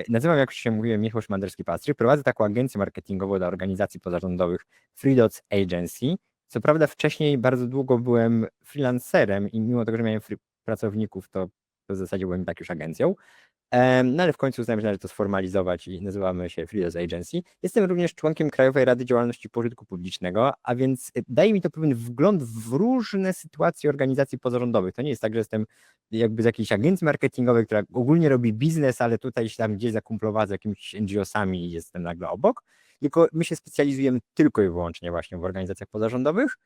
E, Nazywam, jak już się mówiłem, Michał Szmanderski-Pastryk. Prowadzę taką agencję marketingową dla organizacji pozarządowych FreeDots Agency. Co prawda wcześniej bardzo długo byłem freelancerem i mimo tego, że miałem free pracowników, to w zasadzie byłem tak już agencją. No ale w końcu uznałem, że należy to sformalizować i nazywamy się FreeDots Agency. Jestem również członkiem Krajowej Rady Działalności Pożytku Publicznego, a więc y, daje mi to pewien wgląd w różne sytuacje organizacji pozarządowych. To nie jest tak, że jestem jakby z jakiejś agencji marketingowej, która ogólnie robi biznes, ale tutaj się tam gdzieś zakumplowała z jakimiś NGO-sami i jestem nagle obok. Tylko my się specjalizujemy tylko i wyłącznie właśnie w organizacjach pozarządowych.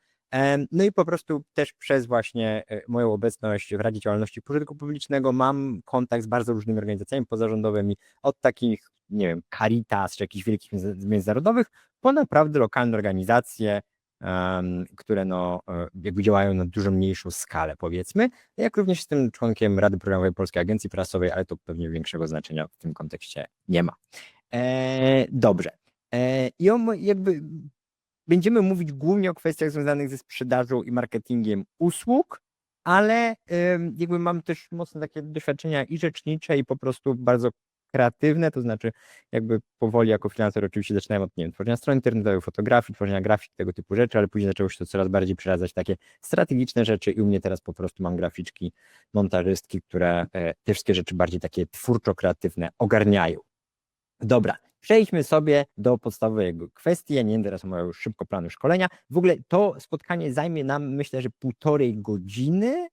No i po prostu też przez właśnie e, moją obecność w Radzie Działalności Pożytku Publicznego mam kontakt z bardzo różnymi organizacjami pozarządowymi, od takich, nie wiem, Caritas czy jakichś wielkich między- międzynarodowych, po naprawdę lokalne organizacje, które no, e, jakby działają na dużo mniejszą skalę, powiedzmy. Jak również jestem członkiem Rady Programowej Polskiej Agencji Prasowej, ale to pewnie większego znaczenia w tym kontekście nie ma. E, dobrze. I on jakby będziemy mówić głównie o kwestiach związanych ze sprzedażą i marketingiem usług, ale jakby mam też mocno takie doświadczenia i rzecznicze, i po prostu bardzo kreatywne, to znaczy jakby powoli jako freelancer oczywiście zaczynałem od nie wiem, tworzenia stron internetowych, fotografii, tworzenia grafik, tego typu rzeczy, ale później zaczęło się to coraz bardziej przeradzać takie strategiczne rzeczy i u mnie teraz po prostu mam graficzki, montażystki, które e, te wszystkie rzeczy bardziej takie twórczo-kreatywne ogarniają. Dobra, przejdźmy sobie do podstawowej jakby kwestii. Ja nie teraz o moją szybko planu szkolenia. W ogóle to spotkanie zajmie nam, myślę, że półtorej godziny.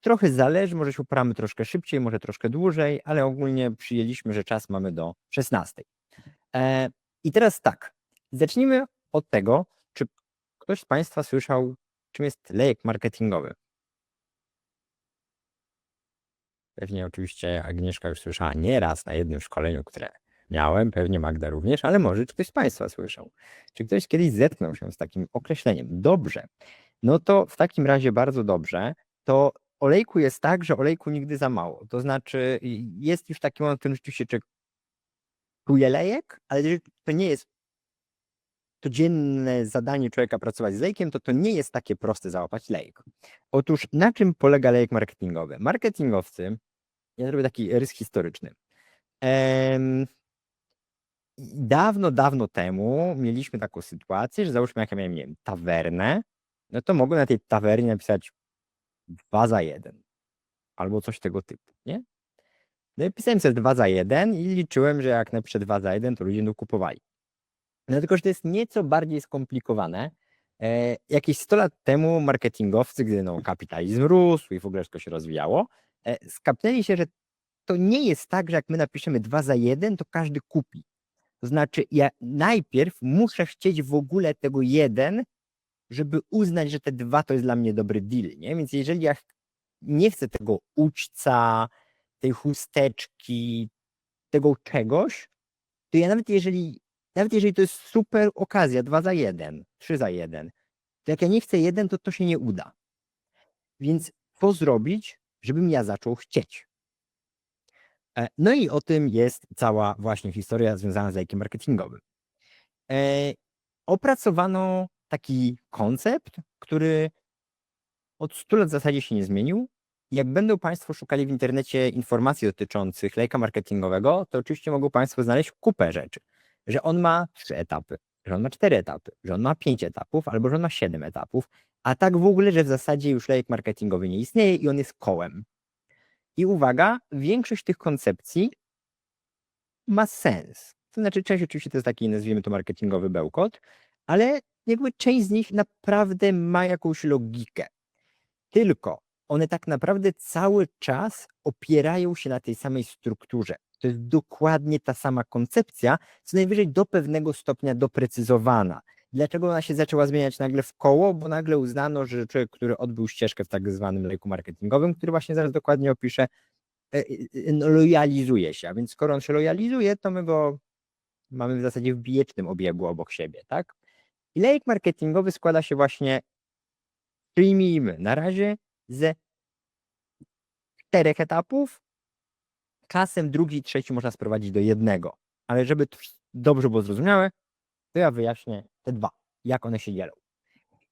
Trochę zależy, może się uporamy troszkę szybciej, może troszkę dłużej, ale ogólnie przyjęliśmy, że czas mamy do 16. E, I teraz tak, zacznijmy od tego, czy ktoś z Państwa słyszał, czym jest lejek marketingowy. Pewnie oczywiście Agnieszka już słyszała nieraz na jednym szkoleniu, które miałem, pewnie Magda również, ale może ktoś z Państwa słyszał. Czy ktoś kiedyś zetknął się z takim określeniem? Dobrze. No to w takim razie bardzo dobrze. To olejku jest tak, że olejku nigdy za mało. To znaczy jest już taki moment, w którym rzeczywiście człowiek czuje lejek, ale to nie jest codzienne zadanie człowieka pracować z lejkiem, to to nie jest takie proste załapać lejek. Otóż na czym polega lejek marketingowy? Marketingowcy, ja zrobię taki rys historyczny. Dawno, dawno temu mieliśmy taką sytuację, że załóżmy, jak ja miałem, nie wiem, tawernę, no to mogłem na tej tawernie napisać dwa za jeden albo coś tego typu, nie? No i pisałem sobie dwa za jeden i liczyłem, że jak napiszę dwa za jeden, to ludzie będą kupowali. No tylko, że to jest nieco bardziej skomplikowane. E, jakieś 100 lat temu marketingowcy, gdy no, kapitalizm rósł i w ogóle wszystko się rozwijało, e, skapnęli się, że to nie jest tak, że jak my napiszemy dwa za jeden, to każdy kupi. To znaczy, ja najpierw muszę chcieć w ogóle tego jeden, żeby uznać, że te dwa to jest dla mnie dobry deal, nie? Więc jeżeli ja nie chcę tego ućca, tej chusteczki, tego czegoś, to ja nawet jeżeli, nawet jeżeli to jest super okazja, dwa za jeden, trzy za jeden, to jak ja nie chcę jeden, to to się nie uda. Więc co zrobić, żebym ja zaczął chcieć? E, No i o tym jest cała właśnie historia związana z lejkiem marketingowym. E, Opracowano taki koncept, który od 100 lat w zasadzie się nie zmienił. Jak będą Państwo szukali w internecie informacji dotyczących lejka marketingowego, to oczywiście mogą Państwo znaleźć kupę rzeczy. Że on ma trzy etapy, że on ma cztery etapy, że on ma pięć etapów, albo że on ma siedem etapów, a tak w ogóle, że w zasadzie już lejek marketingowy nie istnieje i on jest kołem. I uwaga, większość tych koncepcji ma sens. To znaczy, część oczywiście to jest taki, nazwijmy to, marketingowy bełkot, ale jakby część z nich naprawdę ma jakąś logikę. Tylko one tak naprawdę cały czas opierają się na tej samej strukturze. To jest dokładnie ta sama koncepcja, co najwyżej do pewnego stopnia doprecyzowana. Dlaczego ona się zaczęła zmieniać nagle w koło? Bo nagle uznano, że człowiek, który odbył ścieżkę w tak zwanym lejku marketingowym, który właśnie zaraz dokładnie opiszę, e, no, lojalizuje się. A więc skoro on się lojalizuje, to my go mamy w zasadzie w bijecznym obiegu obok siebie, tak? I lejek marketingowy składa się właśnie, przyjmijmy na razie, ze czterech etapów. Czasem drugi i trzeci można sprowadzić do jednego. Ale żeby dobrze było zrozumiałe, to ja wyjaśnię te dwa, jak one się dzielą.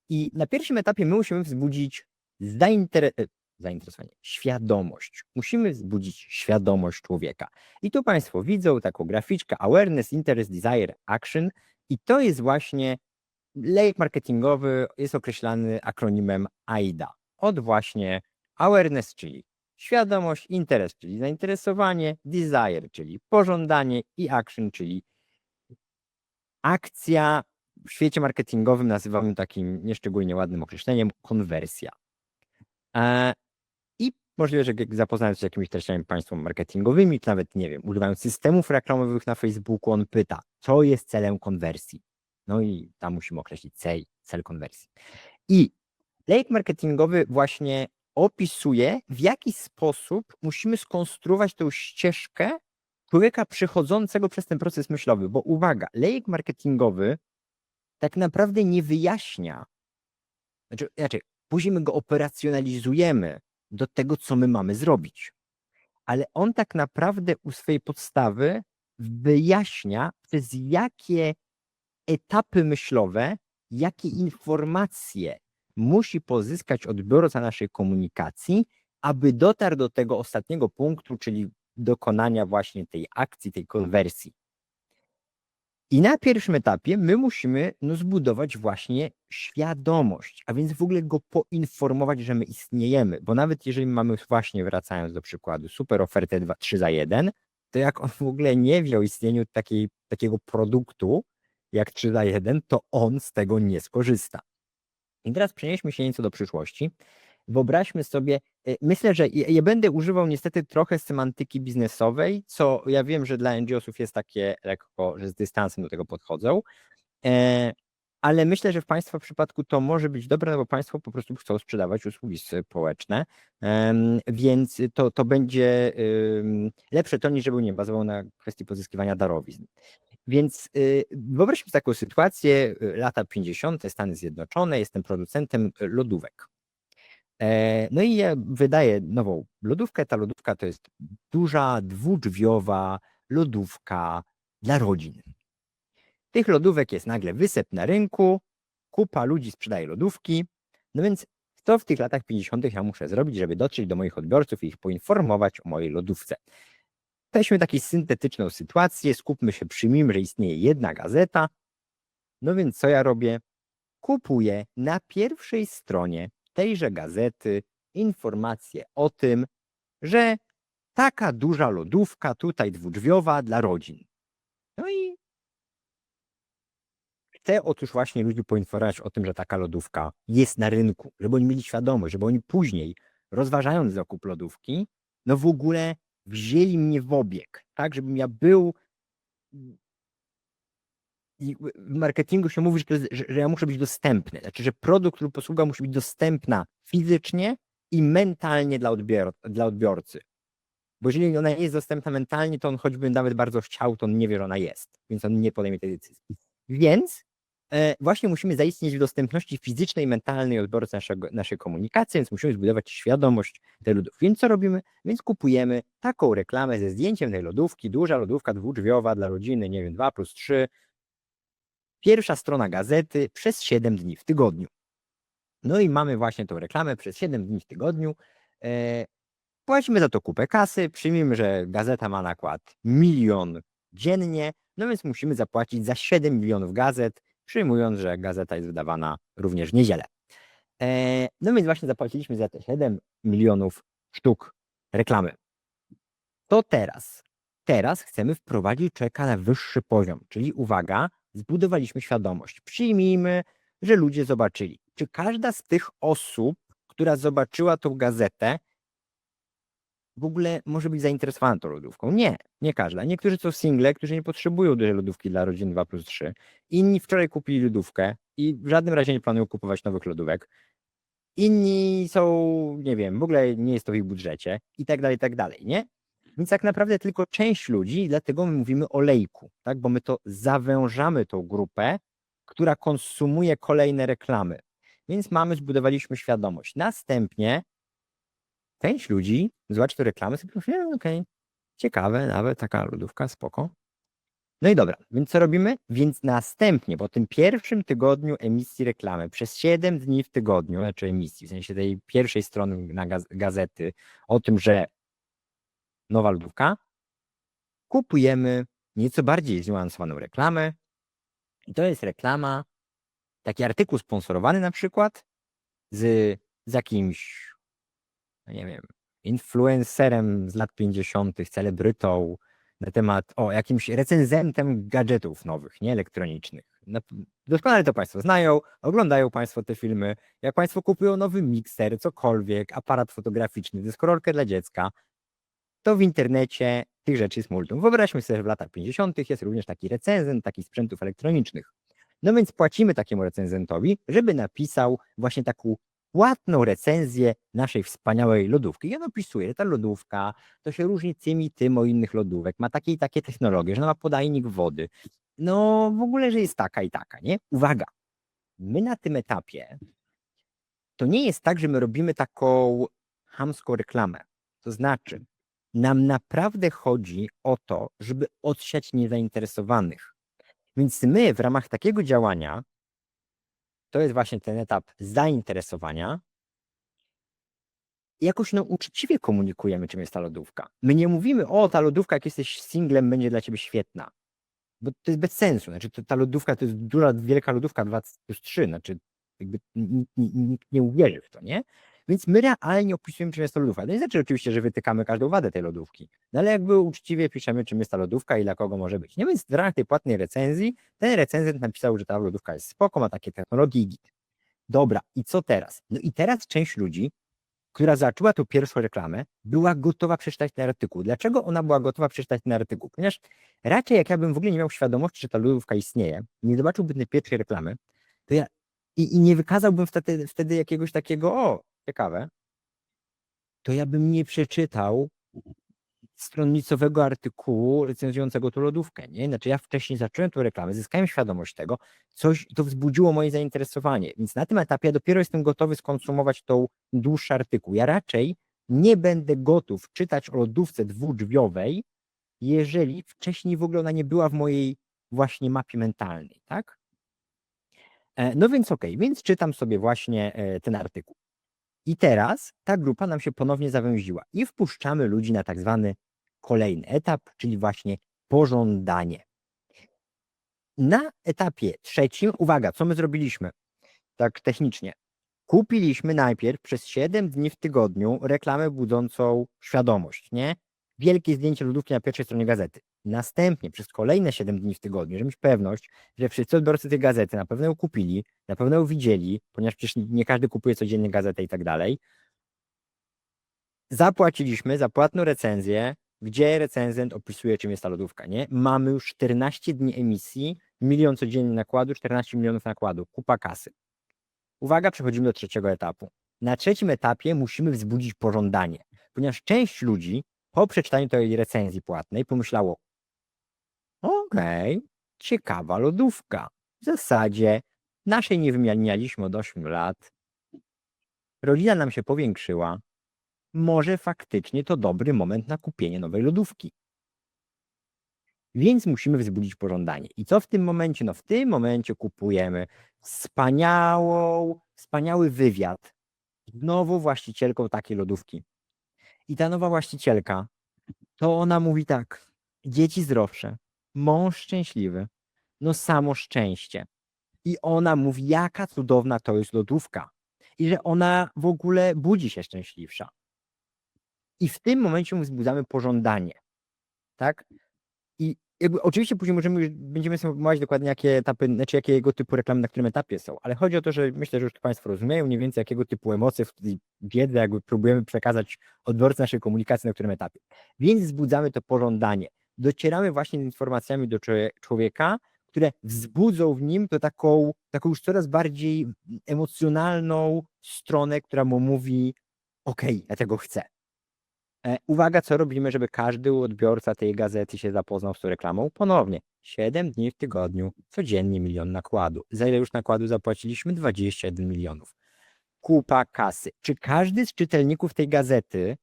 I na pierwszym etapie my musimy wzbudzić e, zainteresowanie? Świadomość. Musimy wzbudzić świadomość człowieka. I tu Państwo widzą taką graficzkę Awareness, Interest, Desire, Action i to jest właśnie lejek marketingowy, jest określany akronimem AIDA. Od właśnie awareness, czyli świadomość, interes, czyli zainteresowanie, desire, czyli pożądanie i action, czyli akcja w świecie marketingowym nazywamy takim nieszczególnie ładnym określeniem konwersja. E, I możliwe, że zapoznając się z jakimiś treściami państwa marketingowymi, czy nawet, nie wiem, używając systemów reklamowych na Facebooku, on pyta, co jest celem konwersji? No i tam musimy określić cel, cel konwersji. I lejek marketingowy właśnie opisuje, w jaki sposób musimy skonstruować tą ścieżkę człowieka przechodzącego przez ten proces myślowy. Bo uwaga, lejek marketingowy tak naprawdę nie wyjaśnia, znaczy, znaczy później my go operacjonalizujemy do tego, co my mamy zrobić. Ale on tak naprawdę u swojej podstawy wyjaśnia, przez jakie etapy myślowe, jakie informacje musi pozyskać odbiorca naszej komunikacji, aby dotarł do tego ostatniego punktu, czyli dokonania właśnie tej akcji, tej konwersji. I na pierwszym etapie my musimy no, zbudować właśnie świadomość, a więc w ogóle go poinformować, że my istniejemy, bo nawet jeżeli mamy właśnie, wracając do przykładu, super ofertę 2, 3 za 1, to jak on w ogóle nie wie o istnieniu takiej, takiego produktu jak 3 za 1, to on z tego nie skorzysta. I teraz przenieśmy się nieco do przyszłości. Wyobraźmy sobie, e, myślę, że ja, będę używał niestety trochę semantyki biznesowej, co ja wiem, że dla NGO-sów jest takie lekko, że z dystansem do tego podchodzą, e, ale myślę, że w Państwa przypadku to może być dobre, no bo Państwo po prostu chcą sprzedawać usługi społeczne, więc to, to będzie lepsze to niż żeby nie bazował na kwestii pozyskiwania darowizn. Więc y, wyobraźmy sobie taką sytuację, y, lata 50., Stany Zjednoczone, jestem producentem y, lodówek. E, no i ja wydaję nową lodówkę. Ta lodówka to jest duża, dwudrzwiowa lodówka dla rodzin. Tych lodówek jest nagle wysep na rynku, kupa ludzi sprzedaje lodówki. No więc co w tych latach 50. ja muszę zrobić, żeby dotrzeć do moich odbiorców i ich poinformować o mojej lodówce? Weźmy taką syntetyczną sytuację, skupmy się, przyjmijmy, że istnieje jedna gazeta. No więc co ja robię? Kupuję na pierwszej stronie tejże gazety informacje o tym, że taka duża lodówka, tutaj dwudrzwiowa dla rodzin. No i chcę otóż właśnie ludzi poinformować o tym, że taka lodówka jest na rynku, żeby oni mieli świadomość, żeby oni później, rozważając zakup lodówki, no w ogóle wzięli mnie w obieg, tak, żebym ja był i w marketingu się mówi, że, że, że ja muszę być dostępny. Znaczy, że produkt lub usługa musi być dostępna fizycznie i mentalnie dla, odbior dla odbiorcy. Bo jeżeli ona nie jest dostępna mentalnie, to on choćby nawet bardzo chciał, to on nie wie, że ona jest, więc on nie podejmie tej decyzji. Więc e, właśnie musimy zaistnieć w dostępności fizycznej mentalnej odbiorcy naszego, naszej komunikacji, więc musimy zbudować świadomość tej lodów. Więc co robimy? Więc kupujemy taką reklamę ze zdjęciem tej lodówki, duża lodówka dwudrzwiowa dla rodziny, nie wiem, 2 plus 3, Pierwsza strona gazety przez 7 dni w tygodniu. No i mamy właśnie tą reklamę przez 7 dni w tygodniu. E, płacimy za to kupę kasy, przyjmijmy, że gazeta ma nakład milion dziennie, no więc musimy zapłacić za 7 milionów gazet, przyjmując, że gazeta jest wydawana również w niedzielę. E, no więc właśnie zapłaciliśmy za te 7 milionów sztuk reklamy. To teraz. Teraz chcemy wprowadzić czeka na wyższy poziom, czyli uwaga, zbudowaliśmy świadomość. Przyjmijmy, że ludzie zobaczyli. Czy każda z tych osób, która zobaczyła tą gazetę, w ogóle może być zainteresowana tą lodówką? Nie, nie każda. Niektórzy są single, którzy nie potrzebują dużej lodówki dla rodzin 2 plus 3. Inni wczoraj kupili lodówkę i w żadnym razie nie planują kupować nowych lodówek. Inni są, nie wiem, w ogóle nie jest to w ich budżecie i tak dalej, i tak dalej, nie? Więc tak naprawdę tylko część ludzi, dlatego my mówimy o lejku, tak? bo my to zawężamy tą grupę, która konsumuje kolejne reklamy. Więc mamy, zbudowaliśmy świadomość. Następnie część ludzi zobaczy tę reklamę sobie pomyśli, okej, okay, ciekawe, nawet taka lodówka, spoko. No i dobra, więc co robimy? Więc następnie, po tym pierwszym tygodniu emisji reklamy, przez 7 dni w tygodniu, znaczy emisji, w sensie tej pierwszej strony na gaz gazety, o tym, że nowa lodówka, kupujemy nieco bardziej zniuansowaną reklamę. I to jest reklama, taki artykuł sponsorowany na przykład z, z jakimś, no nie wiem, influencerem z lat 50., celebrytą, na temat, o, jakimś recenzentem gadżetów nowych, nie elektronicznych. Na- Doskonale to Państwo znają, oglądają Państwo te filmy. Jak Państwo kupują nowy mikser, cokolwiek, aparat fotograficzny, dyskorolkę dla dziecka, to w internecie tych rzeczy jest multum. Wyobraźmy sobie, że w latach 50. jest również taki recenzent takich sprzętów elektronicznych. No więc płacimy takiemu recenzentowi, żeby napisał właśnie taką płatną recenzję naszej wspaniałej lodówki. I on opisuje, że ta lodówka to się różni tym i tym od innych lodówek, ma takie i takie technologie, że ona ma podajnik wody. No w ogóle, że jest taka i taka, nie? Uwaga, my na tym etapie to nie jest tak, że my robimy taką chamską reklamę. To znaczy, nam naprawdę chodzi o to, żeby odsiać niezainteresowanych. Więc my w ramach takiego działania, to jest właśnie ten etap zainteresowania, jakoś no uczciwie komunikujemy, czym jest ta lodówka. My nie mówimy, o, ta lodówka, jak jesteś singlem, będzie dla ciebie świetna. Bo to jest bez sensu. Znaczy, to, ta lodówka to jest duża, wielka lodówka 2 plus 3. Znaczy, jakby nikt, nikt, nikt nie uwierzy w to, nie? Więc my realnie opisujemy, czym jest ta lodówka. To nie znaczy oczywiście, że wytykamy każdą wadę tej lodówki, no ale jakby uczciwie piszemy, czym jest ta lodówka i dla kogo może być. Nie więc w ramach tej płatnej recenzji ten recenzent napisał, że ta lodówka jest spoko, ma takie technologie git. Dobra, i co teraz? No i teraz część ludzi, która zaczęła tą pierwszą reklamę, była gotowa przeczytać ten artykuł. Dlaczego ona była gotowa przeczytać ten artykuł? Ponieważ raczej jak ja bym w ogóle nie miał świadomości, że ta lodówka istnieje, nie zobaczyłbym tej pierwszej reklamy, to ja i, i nie wykazałbym wtedy, wtedy jakiegoś takiego, o, ciekawe, to ja bym nie przeczytał stronnicowego artykułu recenzującego tą lodówkę, nie? Znaczy ja wcześniej zacząłem tą reklamę, zyskałem świadomość tego, coś, to wzbudziło moje zainteresowanie, więc na tym etapie ja dopiero jestem gotowy skonsumować tą dłuższy artykuł. Ja raczej nie będę gotów czytać o lodówce dwudrzwiowej, jeżeli wcześniej w ogóle ona nie była w mojej właśnie mapie mentalnej, tak? E, No więc okej, więc czytam sobie właśnie e, ten artykuł. I teraz ta grupa nam się ponownie zawęziła i wpuszczamy ludzi na tak zwany kolejny etap, czyli właśnie pożądanie. Na etapie trzecim, uwaga, co my zrobiliśmy? Tak technicznie. Kupiliśmy najpierw przez 7 dni w tygodniu reklamę budzącą świadomość, nie? Wielkie zdjęcie lodówki na pierwszej stronie gazety. Następnie przez kolejne 7 dni w tygodniu, żeby mieć pewność, że wszyscy odbiorcy tej gazety na pewno ją kupili, na pewno ją widzieli, ponieważ przecież nie każdy kupuje codziennie gazetę i tak dalej. Zapłaciliśmy za płatną recenzję, gdzie recenzent opisuje, czym jest ta lodówka, nie? Mamy już 14 dni emisji, milion codziennie nakładu, 14 milionów nakładu, kupa kasy. Uwaga, przechodzimy do trzeciego etapu. Na trzecim etapie musimy wzbudzić pożądanie, ponieważ część ludzi po przeczytaniu tej recenzji płatnej pomyślało, okej, ciekawa lodówka. W zasadzie naszej nie wymienialiśmy od 8 lat. Rodzina nam się powiększyła. Może faktycznie to dobry moment na kupienie nowej lodówki. Więc musimy wzbudzić pożądanie. I co w tym momencie? No w tym momencie kupujemy wspaniałą, wspaniały wywiad z nową właścicielką takiej lodówki. I ta nowa właścicielka, to ona mówi tak, dzieci zdrowsze, mąż szczęśliwy, no samo szczęście. I ona mówi, jaka cudowna to jest lodówka. I że ona w ogóle budzi się szczęśliwsza. I w tym momencie wzbudzamy pożądanie. Tak? I jakby oczywiście później możemy, będziemy sobie omawiać dokładnie jakie etapy, znaczy jakiego typu reklamy na którym etapie są, ale chodzi o to, że myślę, że już to Państwo rozumieją mniej więcej jakiego typu emocje, wiedzę jakby próbujemy przekazać odbiorcy naszej komunikacji na którym etapie. Więc wzbudzamy to pożądanie. Docieramy właśnie z informacjami do człowie- człowieka, które wzbudzą w nim to taką, taką już coraz bardziej emocjonalną stronę, która mu mówi okej, ja tego chcę. E, Uwaga, co robimy, żeby każdy odbiorca tej gazety się zapoznał z tą reklamą? Ponownie, 7 dni w tygodniu, codziennie milion nakładu. Za ile już nakładu zapłaciliśmy? 21 milionów. Kupa kasy. Czy każdy z czytelników tej gazety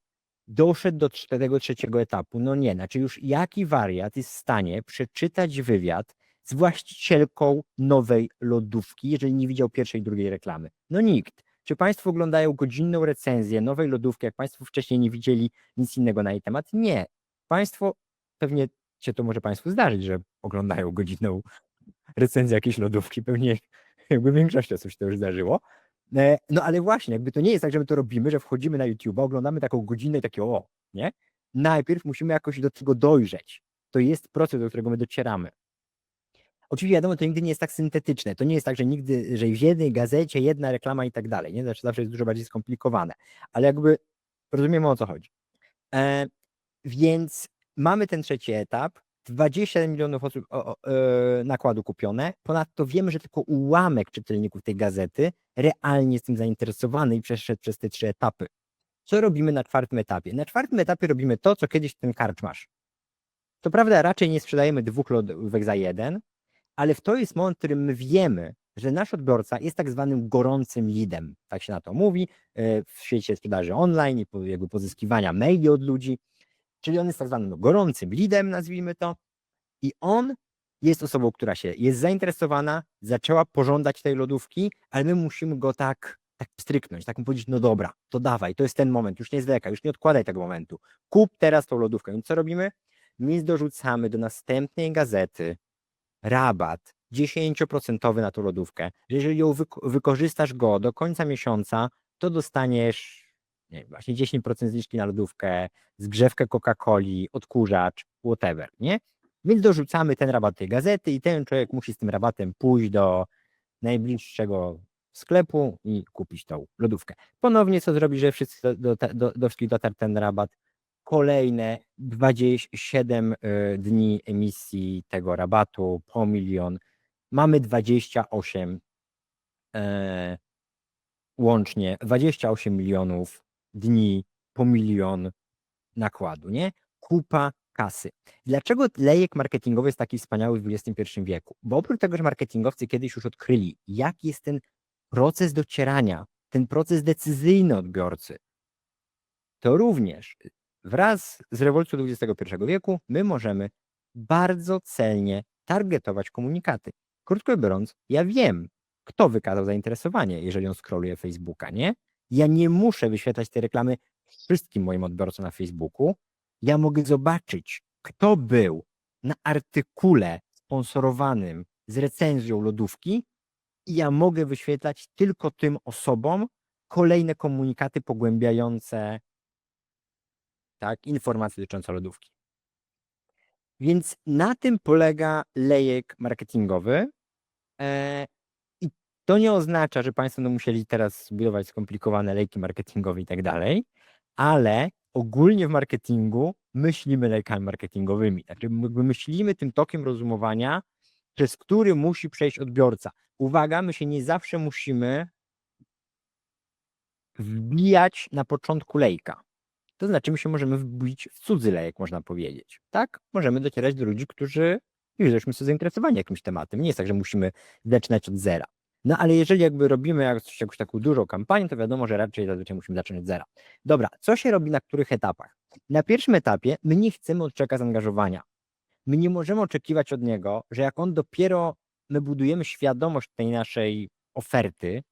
doszedł do trz- tego trzeciego etapu. No nie, znaczy już jaki wariat jest w stanie przeczytać wywiad z właścicielką nowej lodówki, jeżeli nie widział pierwszej drugiej reklamy? No nikt. Czy Państwo oglądają godzinną recenzję nowej lodówki, jak Państwo wcześniej nie widzieli nic innego na jej temat? Nie. Państwo, pewnie się to może Państwu zdarzyć, że oglądają godzinną recenzję jakiejś lodówki, pewnie jakby większość osób się to już zdarzyło. E, No ale właśnie, jakby to nie jest tak, że my to robimy, że wchodzimy na YouTube, oglądamy taką godzinę i takie o, nie? Najpierw musimy jakoś do tego dojrzeć. To jest proces, do którego my docieramy. Oczywiście wiadomo, to nigdy nie jest tak syntetyczne. To nie jest tak, że nigdy, że w jednej gazecie jedna reklama i tak dalej. Nie? Znaczy zawsze jest dużo bardziej skomplikowane. Ale jakby rozumiemy o co chodzi. E, więc mamy ten trzeci etap. 27 milionów osób o, o, e, nakładu kupione. Ponadto wiemy, że tylko ułamek czytelników tej gazety realnie jest tym zainteresowany i przeszedł przez te trzy etapy. Co robimy na czwartym etapie? Na czwartym etapie robimy to, co kiedyś ten karczmasz. To prawda, raczej nie sprzedajemy dwóch lodówek za jeden, ale w to jest moment, w którym my wiemy, że nasz odbiorca jest tak zwanym gorącym leadem. Tak się na to mówi e, w świecie sprzedaży online i jakby pozyskiwania maili od ludzi. Czyli on jest tak zwanym no, gorącym leadem, nazwijmy to. I on jest osobą, która się jest zainteresowana, zaczęła pożądać tej lodówki, ale my musimy go tak, tak pstryknąć, tak mu powiedzieć, no dobra, to dawaj, to jest ten moment, już nie zwlekaj, już nie odkładaj tego momentu. Kup teraz tą lodówkę. Więc co robimy? My dorzucamy do następnej gazety rabat 10% na tą lodówkę. że Jeżeli ją wyko- wykorzystasz go do końca miesiąca, to dostaniesz nie wiem, właśnie 10% zniżki na lodówkę, zgrzewkę Coca-Coli, odkurzacz, whatever, nie? Więc dorzucamy ten rabat tej gazety i ten człowiek musi z tym rabatem pójść do najbliższego sklepu i kupić tą lodówkę. Ponownie co zrobi, że wszyscy do, do, do, do wszystkich dotarł ten rabat? Kolejne 27 y, dni emisji tego rabatu po milion. Mamy 28 e, łącznie 28 milionów dni po milion nakładu, nie? Kupa kasy. Dlaczego lejek marketingowy jest taki wspaniały w XXI wieku? Bo oprócz tego, że marketingowcy kiedyś już odkryli, jaki jest ten proces docierania, ten proces decyzyjny odbiorcy, to również wraz z rewolucją XXI wieku my możemy bardzo celnie targetować komunikaty. Krótko biorąc, ja wiem, kto wykazał zainteresowanie, jeżeli on scrolluje Facebooka, nie? Ja nie muszę wyświetlać tej reklamy wszystkim moim odbiorcom na Facebooku. Ja mogę zobaczyć, kto był na artykule sponsorowanym z recenzją lodówki i ja mogę wyświetlać tylko tym osobom kolejne komunikaty pogłębiające tak, informacje dotyczące lodówki. Więc na tym polega lejek marketingowy. To nie oznacza, że Państwo będą musieli teraz zbudować skomplikowane lejki marketingowe i tak dalej, ale ogólnie w marketingu myślimy lejkami marketingowymi. Znaczy myślimy tym tokiem rozumowania, przez który musi przejść odbiorca. Uwaga, my się nie zawsze musimy wbijać na początku lejka. To znaczy, my się możemy wbić w cudzy lejek, można powiedzieć. Tak? Możemy docierać do ludzi, którzy już są zainteresowani jakimś tematem. Nie jest tak, że musimy zaczynać od zera. No ale jeżeli jakby robimy jakąś, jakąś taką dużą kampanię, to wiadomo, że raczej zazwyczaj musimy zacząć od zera. Dobra, co się robi na których etapach? Na pierwszym etapie my nie chcemy od człowieka zaangażowania. My nie możemy oczekiwać od niego, że jak on dopiero my budujemy świadomość tej naszej oferty,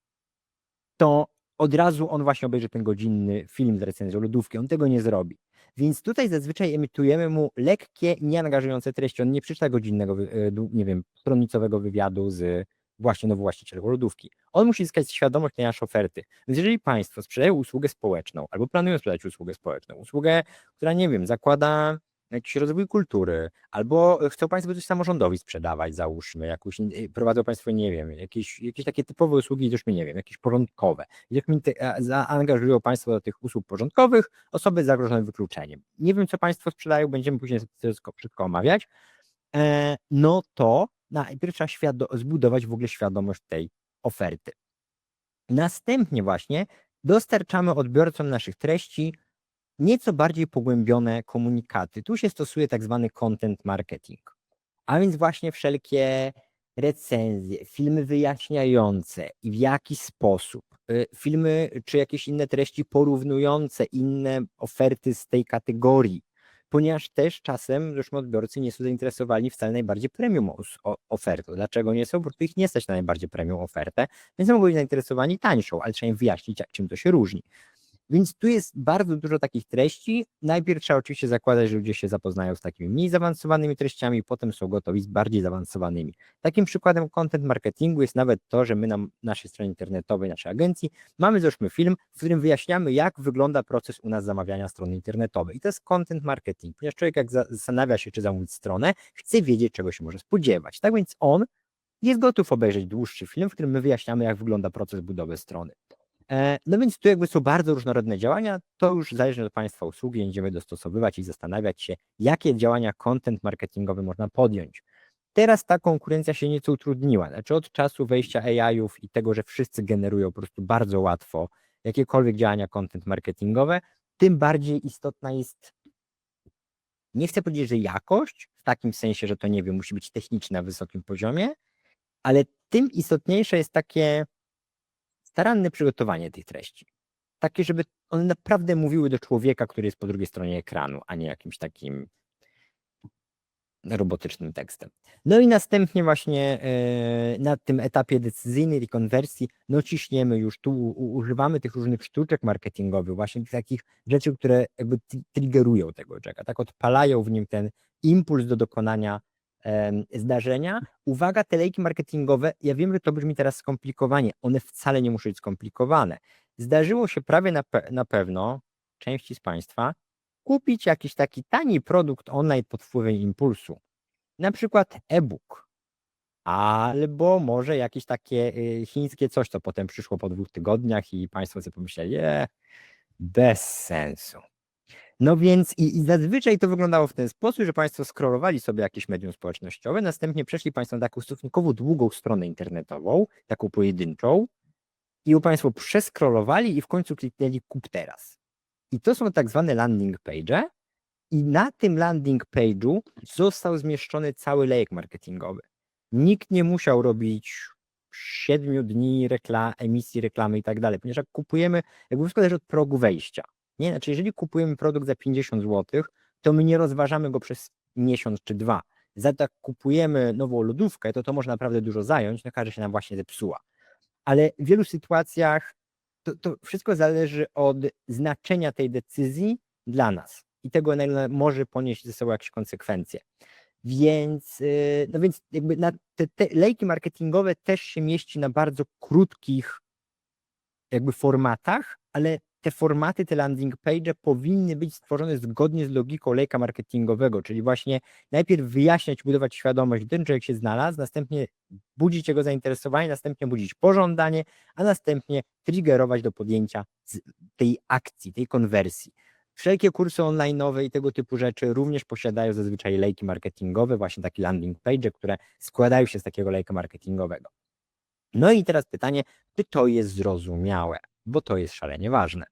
to od razu on właśnie obejrzy ten godzinny film z recenzją lodówki. On tego nie zrobi. Więc tutaj zazwyczaj emitujemy mu lekkie, nieangażujące treści. On nie przeczyta godzinnego, e, nie wiem, stronnicowego wywiadu z właśnie nową właścicielką lodówki. On musi zyskać świadomość tej naszej oferty. Więc jeżeli Państwo sprzedają usługę społeczną albo planują sprzedać usługę społeczną, usługę, która, nie wiem, zakłada jakiś rozwój kultury, albo chcą Państwo coś samorządowi sprzedawać, załóżmy, jakąś, y, prowadzą Państwo, nie wiem, jakieś, jakieś takie typowe usługi, już mi nie wiem, jakieś porządkowe. Jak mi te, zaangażują Państwo do tych usług porządkowych osoby zagrożone wykluczeniem. Nie wiem, co Państwo sprzedają, będziemy później wszystko, wszystko omawiać. E, no to najpierw trzeba zbudować w ogóle świadomość tej oferty. Następnie właśnie dostarczamy odbiorcom naszych treści nieco bardziej pogłębione komunikaty. Tu się stosuje tak zwany content marketing, a więc właśnie wszelkie recenzje, filmy wyjaśniające i w jaki sposób y, filmy czy jakieś inne treści porównujące inne oferty z tej kategorii, ponieważ też czasem zresztą odbiorcy nie są zainteresowani wcale najbardziej premium ofertą. Dlaczego nie są? Prostu ich nie stać na najbardziej premium ofertę, więc mogą być zainteresowani tańszą, ale trzeba im wyjaśnić, czym to się różni. Więc tu jest bardzo dużo takich treści. Najpierw trzeba oczywiście zakładać, że ludzie się zapoznają z takimi mniej zaawansowanymi treściami, potem są gotowi z bardziej zaawansowanymi. Takim przykładem content marketingu jest nawet to, że my na naszej stronie internetowej, naszej agencji mamy załóżmy film, w którym wyjaśniamy, jak wygląda proces u nas zamawiania strony internetowej. I to jest content marketing, ponieważ człowiek jak za- zastanawia się, czy zamówić stronę, chce wiedzieć, czego się może spodziewać. Tak więc on jest gotów obejrzeć dłuższy film, w którym my wyjaśniamy, jak wygląda proces budowy strony. E, No więc tu jakby są bardzo różnorodne działania, to już zależnie od Państwa usługi, będziemy dostosowywać i zastanawiać się, jakie działania content marketingowe można podjąć. Teraz ta konkurencja się nieco utrudniła, znaczy od czasu wejścia AI-ów i tego, że wszyscy generują po prostu bardzo łatwo jakiekolwiek działania content marketingowe, tym bardziej istotna jest, nie chcę powiedzieć, że jakość, w takim sensie, że to nie wiem, musi być techniczne na wysokim poziomie, ale tym istotniejsze jest takie staranne przygotowanie tych treści. Takie, żeby one naprawdę mówiły do człowieka, który jest po drugiej stronie ekranu, a nie jakimś takim robotycznym tekstem. No i następnie właśnie e, na tym etapie decyzyjnej, konwersji, no ciśniemy już tu, używamy tych różnych sztuczek marketingowych, właśnie tych takich rzeczy, które jakby tri- triggerują tego czeka, tak odpalają w nim ten impuls do dokonania zdarzenia. Uwaga, te lejki marketingowe, ja wiem, że to brzmi teraz skomplikowanie, one wcale nie muszą być skomplikowane. Zdarzyło się prawie na, pe- na pewno części z Państwa kupić jakiś taki tani produkt online pod wpływem impulsu. Na przykład e-book. Albo może jakieś takie y, chińskie coś, co potem przyszło po dwóch tygodniach i Państwo sobie pomyśleli, e, bez sensu. No więc i, i zazwyczaj to wyglądało w ten sposób, że Państwo scrollowali sobie jakieś medium społecznościowe, następnie przeszli Państwo na taką stosunkowo długą stronę internetową, taką pojedynczą i u Państwo przeskrolowali i w końcu kliknęli kup teraz. I to są tak zwane landing page. I na tym landing page'u został zmieszczony cały lejek marketingowy. Nikt nie musiał robić siedmiu dni rekla, emisji reklamy i tak dalej, ponieważ jak kupujemy, jakby wszystko zależy od progu wejścia. Nie? Znaczy, jeżeli kupujemy produkt za 50 zł, to my nie rozważamy go przez miesiąc czy dwa. Za to jak kupujemy nową lodówkę, to to może naprawdę dużo zająć, no że się nam właśnie zepsuła. Ale w wielu sytuacjach to, to wszystko zależy od znaczenia tej decyzji dla nas i tego, na ile może ponieść ze sobą jakieś konsekwencje. Więc, yy, no więc jakby te, te lejki marketingowe też się mieści na bardzo krótkich jakby formatach, ale te formaty, te landing page powinny być stworzone zgodnie z logiką lejka marketingowego, czyli właśnie najpierw wyjaśniać, budować świadomość, gdy ten człowiek się znalazł, następnie budzić jego zainteresowanie, następnie budzić pożądanie, a następnie triggerować do podjęcia tej akcji, tej konwersji. Wszelkie kursy online'owe i tego typu rzeczy również posiadają zazwyczaj lejki marketingowe, właśnie takie landing page, które składają się z takiego lejka marketingowego. No i teraz pytanie, czy to jest zrozumiałe, bo to jest szalenie ważne.